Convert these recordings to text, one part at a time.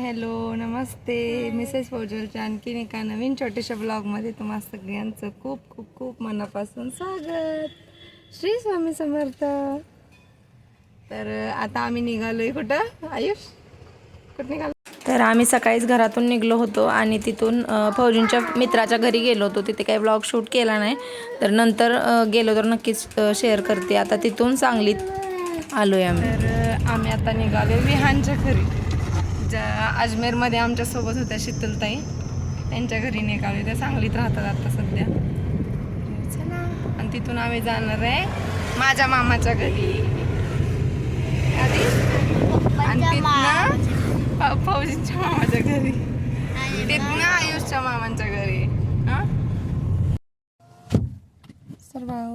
Hello नमस्ते. Mrs फौजलच्या आणखीन एका नवीन छोट्याशा ब्लॉगमध्ये तुम्हा सगळ्यांचं खूप खूप खूप मनापासून स्वागत. श्री स्वामी समर्थ. तर आता आम्ही निघालोय कुठं? आयुष कुठं निघालो? तर आम्ही सकाळीच घरातून निघलो होतो आणि तिथून फौजींच्या मित्राच्या घरी गेलो होतो. तिथे काही ब्लॉग शूट केला नाही. तर नंतर गेलो तर नक्कीच शेअर करते. आता तिथून सांगलीत आलोय आम्ही. तर आम्ही आता निघालो विहानच्या घरी. ज्या अजमेरमध्ये आमच्यासोबत होत्या शीतलताई. त्यांच्या घरी निघालो. त्या सांगलीत राहतात आता सध्या. चला. आणि तिथून आम्ही जाणार आहे माझ्या मामाच्या घरी. आधी? आणि तिथनं फौ- फौजींच्या मामाच्या घरी. तिथनं आयुषच्या मामांच्या घरी. हा? सर्व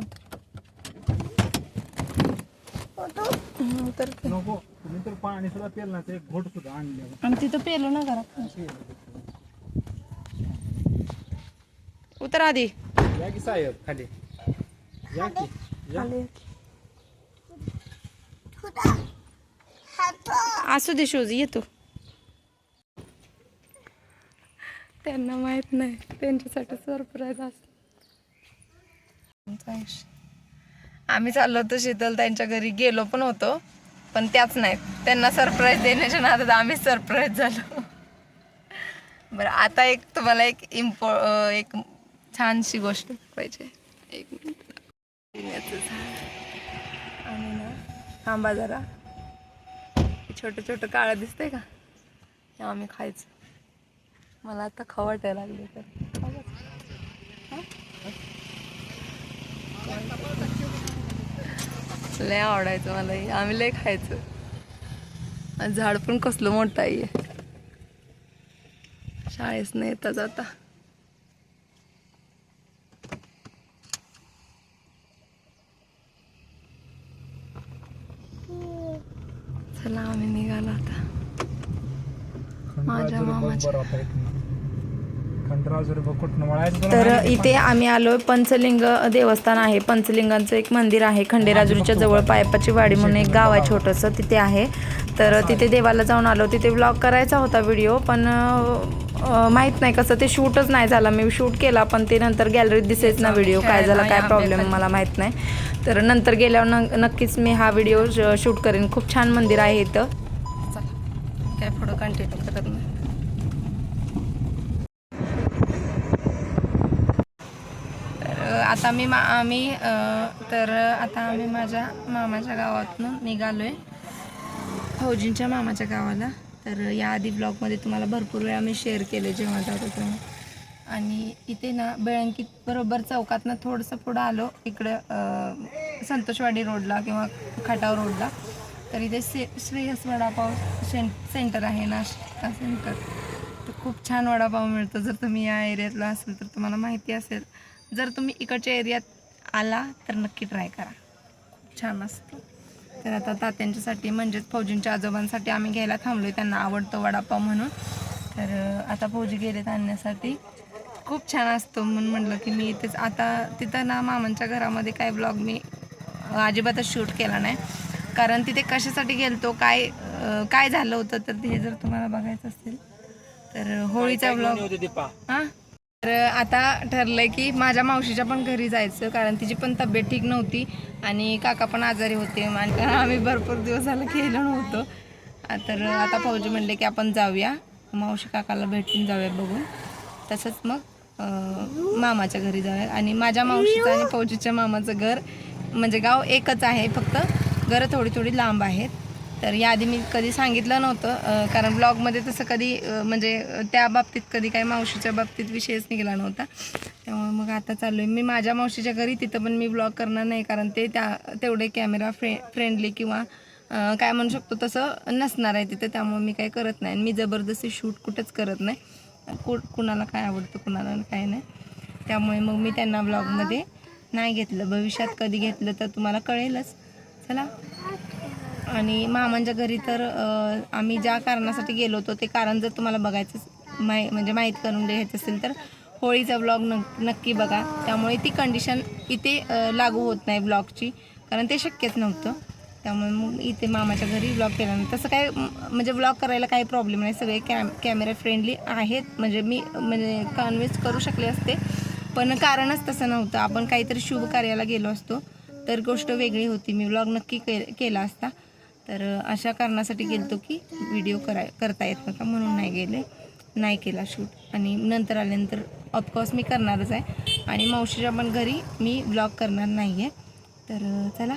तर नको. तुम्ही तर पाणी सुद्धा पेल ना ते एक घोट सुद्धा आणले. आणि तिथं पेलो ना घरात. उतर आधी. या की साहेब? खाली. या की? या. असू दे शूज येतो त्यांना माहीत नाही. त्यांच्यासाठी सरप्राईज असत. आम्ही चाललो होतो शीतल त्यांच्या घरी गेलो पण होतो. पण त्याच नाही. त्यांना सरप्राईज देण्याच्या नादात आम्ही सरप्राईज झालो. बरं आता एक तुम्हाला एक इम्पॉ एक छानशी गोष्ट पाहिजे. एक मिनिट. आणि ना थांबा जरा. छोटं छोटं काळं दिसतंय का? हे आम्ही खायचं. मला आता खाऊ लागली लागले तर लय आवडायचं मला. आम्ही लय खायचं. आणि झाड पण कसलं मोठं आहे. शाळेस नाही येता जाता. चला आम्ही निघालो आता. माझ्या मामाच्या तर इथे आम्ही आलोय पंचलिंग देवस्थान आहे. पंचलिंगाचं एक मंदिर आहे. खंडेराजुरीच्या जवळ पायपाची वाडी म्हणून एक गाव आहे छोटंसं. तिथे आहे. तर तिथे देवाला जाऊन आलो. तिथे ब्लॉग करायचा होता व्हिडिओ पण माहीत माहीत नाही कसं ते शूटच नाही झाला. मी शूट केला पण ते नंतर गॅलरीत दिसेच ना व्हिडिओ काय झाला काय प्रॉब्लेम मला माहीत नाही. तर नंतर गेल्यावर न- नक्कीच मी हा व्हिडिओ शूट करेन. खूप छान मंदिर आहे इथं. काय फोटो कंटिन्यू करत नाही तर आता मी मा आम्ही तर आता आम्ही माझ्या मामाच्या गावातून निघालो आहे फौजींच्या मामाच्या गावाला. तर याआधी ब्लॉगमध्ये तुम्हाला भरपूर वेळा मी शेअर केले जेव्हा जात होतो आणि इथे ना बेळंकीत बरोबर चौकातनं थोडंसं पुढं आलो. इकडं संतोषवाडी रोडला किंवा खटाव रोडला. तर इथे से श्रेयस वडापाव सें सेंटर आहे नाश्ता सेंटर तर खूप छान वडापाव मिळतो. जर तुम्ही या एरियातला असेल तर तुम्हाला माहिती असेल. जर तुम्ही इकडच्या एरियात आला तर नक्की ट्राय करा. खूप छान असतो. तर आता तात्यांच्यासाठी म्हणजेच फौजींच्या आजोबांसाठी आम्ही घ्यायला थांबलोय. त्यांना आवडतो वडापाव म्हणून. तर आता फौजी गेलेत आणण्यासाठी. खूप छान असतो म्हणून म्हटलं की मी इथेच. आता तिथं ना मामांच्या घरामध्ये काय ब्लॉग मी अजिबातच शूट केला नाही. कारण तिथे कशासाठी गेलतो काय काय झालं होतं तर ते जर तुम्हाला बघायचं असेल तर होळीचा ब्लॉग हा? तर आता ठरलंय की माझ्या मावशीच्या पण घरी जायचं कारण तिची पण तब्येत ठीक नव्हती आणि काका पण आजारी होते. आणि आम्ही भरपूर दिवस झालं गेलो नव्हतो. तर आता फौजी म्हणले की आपण जाऊया. मावशी काकाला भेटून जाऊया बघून. तसंच मग मामाच्या घरी जाऊया. आणि माझ्या मावशीचं आणि फौजीच्या मामाचं घर म्हणजे गाव एकच आहे फक्त. घरं थोडी थोडी लांब आहेत. तर याआधी मी कधी सांगितलं नव्हतं कारण ब्लॉगमध्ये तसं कधी म्हणजे त्या बाबतीत कधी काही मावशीच्या बाबतीत विषयच निघाला नव्हता. त्यामुळे मग आता चालू आहे. मी माझ्या मावशीच्या घरी तिथं पण मी ब्लॉग करणार नाही कारण ते त्या तेवढे कॅमेरा फ्रे फ्रेंडली किंवा काय म्हणू शकतो तसं नसणार आहे तिथं त्यामुळे मी काही करत नाही. आणि मी जबरदस्ती शूट कुठंच करत नाही. कु कुणाला काय आवडतं कुणाला काय नाही. त्यामुळे मग मी त्यांना ब्लॉगमध्ये नाही घेतलं. भविष्यात कधी घेतलं तर तुम्हाला कळेलच. चला. आणि मामांच्या घरी तर आम्ही ज्या कारणासाठी गेलो होतो ते कारण जर तुम्हाला बघायचं माहि म्हणजे माहीत करून घ्यायचं असेल तर होळीचा ब्लॉग नक्की बघा. त्यामुळे ती कंडिशन इथे लागू होत नाही ब्लॉगची कारण ते शक्यच नव्हतं. त्यामुळे मग इथे मामाच्या घरी ब्लॉग केला नाही तसं काय म्हणजे ब्लॉग करायला काही प्रॉब्लेम नाही. सगळे कॅम कॅमेरा फ्रेंडली आहेत. म्हणजे मी म्हणजे कन्व्हिन्स करू शकले असते. पण कारणच तसं नव्हतं. आपण काहीतरी शुभ कार्याला गेलो असतो. तर गोष्ट वेगळी होती. मी ब्लॉग नक्की के केला असता. तर अशा कारणासाठी गेलतो की व्हिडिओ कराय करता येत नव्हता म्हणून नाही गेले नाही केला शूट आणि नंतर आल्यानंतर ऑफकोर्स मी करणारच आहे. आणि मावशीच्या पण घरी मी ब्लॉग करणार नाही आहे तर चला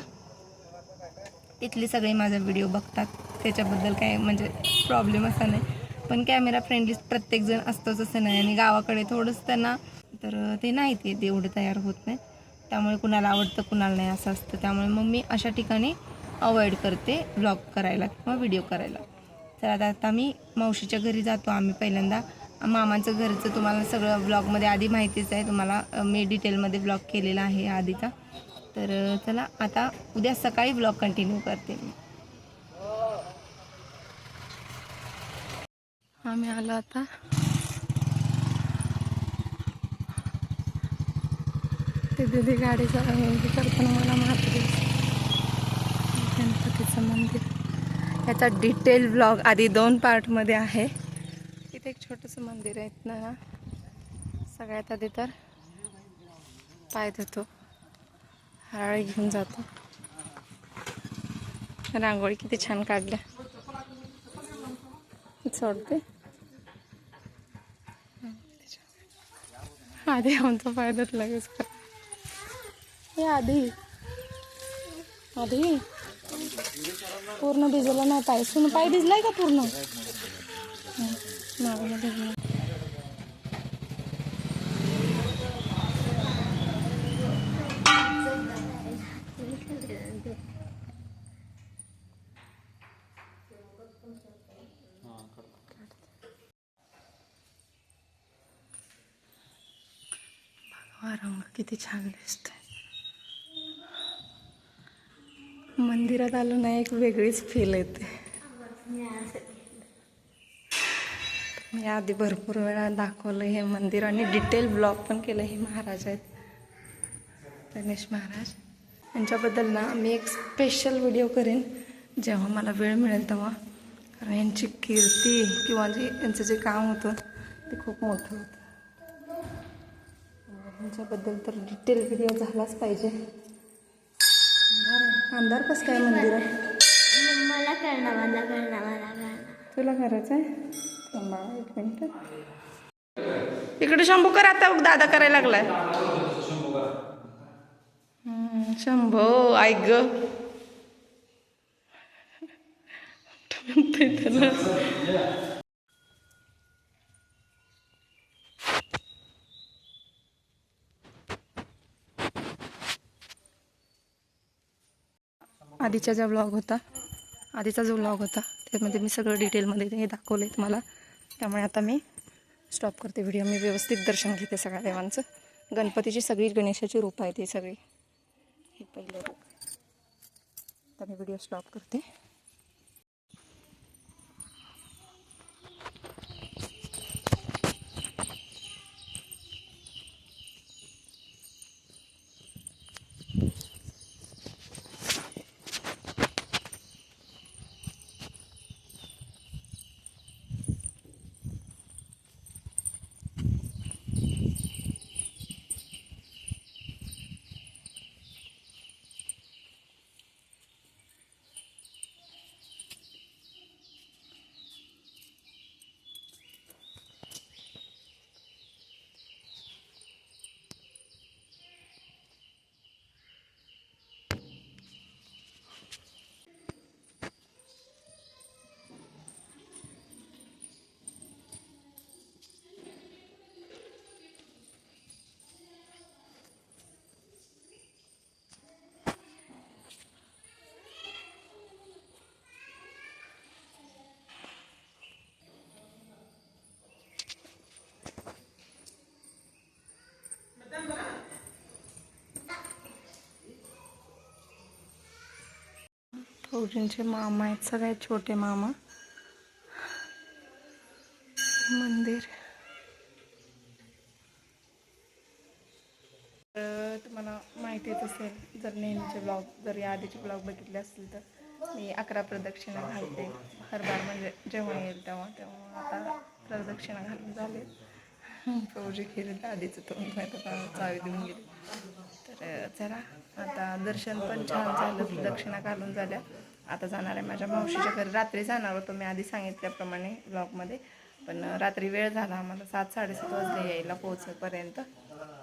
तिथले सगळे माझा व्हिडिओ बघतात. त्याच्याबद्दल काय म्हणजे प्रॉब्लेम असा नाही. पण कॅमेरा फ्रेंडली प्रत्येकजण असतोच असं नाही. आणि गावाकडे थोडंसं त्यांना तर ते नाही ते एवढं तयार होत नाही. त्यामुळे कुणाला आवडतं कुणाला नाही असं असतं. त्यामुळे मग मी अशा ठिकाणी अवॉइड करते ब्लॉग करायला किंवा व्हिडिओ करायला. तर आता आता मी मावशीच्या घरी जातो आम्ही पहिल्यांदा. मामाचं घरचं तुम्हाला सगळं ब्लॉगमध्ये आधी माहितीच आहे. तुम्हाला मी डिटेलमध्ये ब्लॉग केलेला आहे आधीचा. तर चला आता उद्या सकाळी ब्लॉग कंटिन्यू करते मी. आम्ही आलो आता. ते दिदी गाडी चालवली करताना मला माहिती गणपतीचं मंदिर. याचा डिटेल ब्लॉग आधी दोन पार्टमध्ये आहे. इथे एक छोटंसं मंदिर आहे ना. सगळ्यात आधी तर पाय धुतो. हराळी घेऊन जातो. रांगोळी किती छान काढल्या. सोडते. आधी आमचा फायदा लगेच. कर हे आधी. आधी? पूर्ण भिजला नाही पाय सुन पाय भिजलाय का पूर्ण हं, मागून भिजला हा रंग किती छान दिसतोय मंदिरात आलो ना एक वेगळीच फील येते. मी आधी भरपूर वेळा दाखवलं हे मंदिर आणि डिटेल ब्लॉग पण केलं हे महाराज आहेत. गणेश महाराज. यांच्याबद्दल ना मी एक स्पेशल व्हिडिओ करेन. जेव्हा मला वेळ मिळेल तेव्हा. कारण यांची कीर्ती किंवा जे यांचं जे काम होतं ते खूप मोठं होतं. यांच्याबद्दल तर डिटेल व्हिडिओ झालाच पाहिजे. अंधार कसं काय मंदिर मला तुला करायचं आहे? थांबा एक मिनिट. इकडे शंभू कर आता दादा करायला लागलाय. हम्म, शंभो ऐक ग. म्हणतोय त्याला. आधीचा जो ब्लॉग होता आधीचा जो ब्लॉग होता त्यामध्ये मी सगळं डिटेलमध्ये हे दाखवलं आहे तुम्हाला. त्यामुळे आता मी स्टॉप करते व्हिडिओ मी व्यवस्थित दर्शन घेते सगळ्या देवांचं. गणपतीची सगळी गणेशाची रूपं आहेत ही सगळी. हे पहिलं रूप. आता मी व्हिडिओ स्टॉप करते. फौजींचे मामा आहेत सगळ्यात छोटे मामा. मंदिर. तर तुम्हाला माहितीच असेल जर नेहमीचे ब्लॉग जर या आधीचे ब्लॉग बघितले असतील तर मी अकरा प्रदक्षिणा घालते. हरबार म्हणजे जेव्हा येईल तेव्हा तेव्हा आता प्रदक्षिणा घालून झाले. फौजी खेळत आधीचं तोंड तर चावी देऊन गेले. तर जरा आता दर्शन पण छान झालं प्रदक्षिणा घालून झाल्या. आता जाणार आहे माझ्या मावशीच्या घरी. रात्री जाणार होतो मी आधी सांगितल्याप्रमाणे ब्लॉगमध्ये पण रात्री वेळ झाला. आम्हाला सात साडेसात वाजले यायला पोहोचेपर्यंत.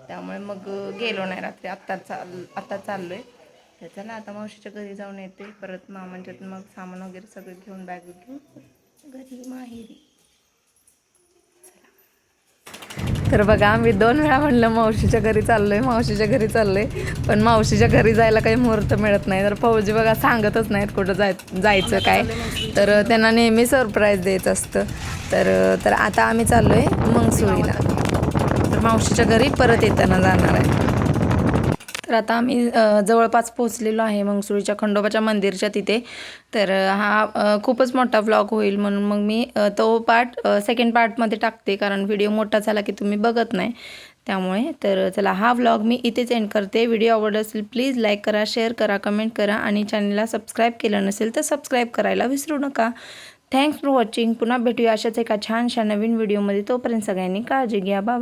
त्यामुळे मग गेलो नाही रात्री. आत्ता चाल आत्ता चाललो आहे तर चला आता मावशीच्या घरी जाऊन येते. परत मामांच्यात मग सामान वगैरे सगळं घेऊन बॅग घेऊन. घरी माहेरी. तर बघा आम्ही दोन वेळा म्हणलं मावशीच्या घरी चाललोय मावशीच्या घरी चाललोय. पण मावशीच्या घरी जायला काही मुहूर्त मिळत नाही. तर फौजी बघा सांगतच नाहीत कुठं जाय जायचं काय. तर त्यांना नेहमी सरप्राईज द्यायचं असतं. तर तर आता आम्ही चाललोय मंगसुळीला तर मावशीच्या घरी परत येताना जाणार आहे. तर आता आम्ही जवळपास पोहोचलेलो आहे मंगसुळीच्या खंडोबाच्या मंदिरच्या तिथे. तर हा खूपच मोठा व्लॉग होईल म्हणून मग मी तो पार्ट सेकंड पार्टमध्ये टाकते कारण व्हिडिओ मोठा झाला की तुम्ही बघत नाही. त्यामुळे तर चला हा व्लॉग मी इथेच एंड करते. व्हिडिओ आवडत असेल प्लीज लाईक करा शेअर करा कमेंट करा आणि चॅनलला सबस्क्राईब केलं नसेल तर सबस्क्राईब करायला विसरू नका. थँक्स फॉर वॉचिंग पुन्हा भेटूया अशाच एका छानशा नवीन व्हिडिओमध्ये तोपर्यंत सगळ्यांनी काळजी घ्या. बाय